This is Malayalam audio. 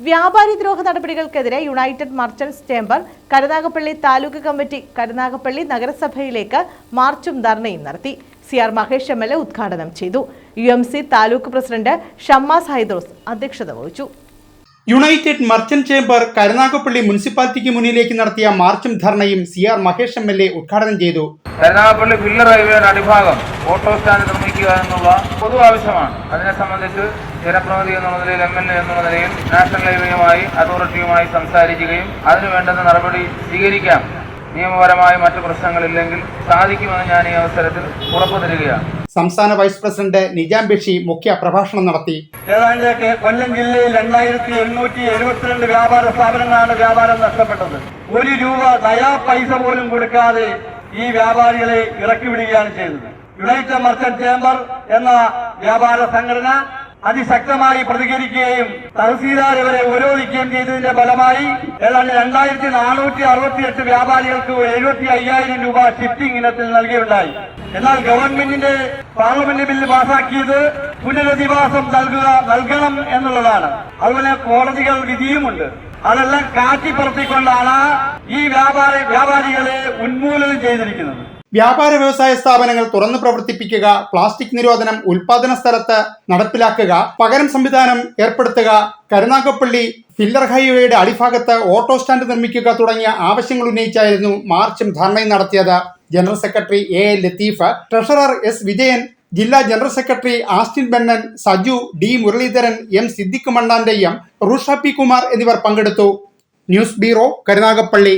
വ്യാപാരി ദ്രോഹ നടപടികൾക്കെതിരെ united merchants chamber Karunagappally taluk committee Karunagappally നഗരസഭയിലേക്ക് മാർച്ചും ധർണയും നടത്തി. C R Mahesh M L A ഉദ്ഘാടനം ചെയ്തു. U M C taluk president Shammas Haidros അധ്യക്ഷത വഹിച്ചു. യുണൈറ്റഡ് മർച്ചന്റ് ചേംബർ കരുനാഗപ്പള്ളി മുനിസിപ്പാലിറ്റിക്ക് മുന്നിലേക്ക് നടത്തിയ മാർച്ചും ധർണയും C R Mahesh M L A ഉദ്ഘാടനം ചെയ്തു. കരുനാഗപ്പള്ളി പില്ലർ ഹൈവേയുടെ അടിഭാഗം ഓട്ടോ സ്റ്റാൻഡ് നിർമ്മിക്കുക എന്നുള്ള പൊതു ആവശ്യമാണ്. അതിനെ സംബന്ധിച്ച് ജനപ്രതിനിധി എന്നുള്ള നിലയിൽ എം എൽ എ എന്നുള്ള നിലയിൽ നാഷണൽ ഹൈവേയുമായി അതോറിറ്റിയുമായി സംസാരിക്കുകയും അതിനു വേണ്ടുന്ന നടപടി സ്വീകരിക്കാം. നിയമപരമായ മറ്റു പ്രശ്നങ്ങളില്ലെങ്കിൽ സാധിക്കുമെന്ന് ഞാൻ ഈ അവസരത്തിൽ ഉറപ്പു തരികയാണ് സംസ്ഥാന വൈസ് പ്രസിഡന്റ് നിജാം ബഷി മുഖ്യ പ്രഭാഷണം നടത്തി. കൊല്ലം ജില്ലയിൽ എണ്ണായിരത്തി എണ്ണൂറ്റി എഴുപത്തിരണ്ട് വ്യാപാര സ്ഥാപനങ്ങളാണ് വ്യാപാരം നഷ്ടപ്പെട്ടത്. ഒരു രൂപ നയാ പൈസ പോലും കൊടുക്കാതെ ഈ വ്യാപാരികളെ ഇറക്കി വിടുകയാണ് ചെയ്തത്. യുണൈറ്റഡ് മർച്ചന്റ് ചേംബർ എന്ന വ്യാപാര സംഘടന അതിശക്തമായി പ്രതികരിക്കുകയും തഹസീൽദാർ ഇവരെ ഉപരോധിക്കുകയും ചെയ്തതിന്റെ ഫലമായി ഏതാണ്ട് രണ്ടായിരത്തി നാനൂറ്റി അറുപത്തിയെട്ട് വ്യാപാരികൾക്ക് എഴുപത്തി അയ്യായിരം രൂപ ഷിഫ്റ്റിംഗ് ഇനത്തിൽ നൽകിയുണ്ടായി എന്നാൽ ഗവൺമെന്റിന്റെ പാർലമെന്റ് ബില്ല് പാസാക്കിയത് പുനരധിവാസം നൽകുക നൽകണം എന്നുള്ളതാണ്. അതുപോലെ കോടതികൾ വിധിയുമുണ്ട്. അതെല്ലാം കാറ്റിപ്പറത്തിക്കൊണ്ടാണ് ഈ വ്യാപാരി വ്യാപാരികളെ ഉന്മൂലനം ചെയ്തിരിക്കുന്നത്. വ്യാപാര വ്യവസായ സ്ഥാപനങ്ങൾ തുറന്നു പ്രവർത്തിപ്പിക്കുക പ്ലാസ്റ്റിക് നിരോധനം ഉൽപാദന സ്ഥലത്ത് നടപ്പിലാക്കുക പകരം സംവിധാനം ഏർപ്പെടുത്തുക കരുനാഗപ്പള്ളി ഫില്ലർ ഹൈവേയുടെ അടിഭാഗത്ത് ഓട്ടോ സ്റ്റാൻഡ് നിർമ്മിക്കുക തുടങ്ങിയ ആവശ്യങ്ങൾ ഉന്നയിച്ചായിരുന്നു മാർച്ചും ധർണയും നടത്തിയത്. General secretary A. A. Latheef treasurer S. Vijayan ജില്ലാ general secretary Austin Bennan Saju D. Muraleedharan M. Siddique മണ്ണാന്റെ M Rusha P. Kumar എന്നിവർ പങ്കെടുത്തു. News bureau Karunagappally.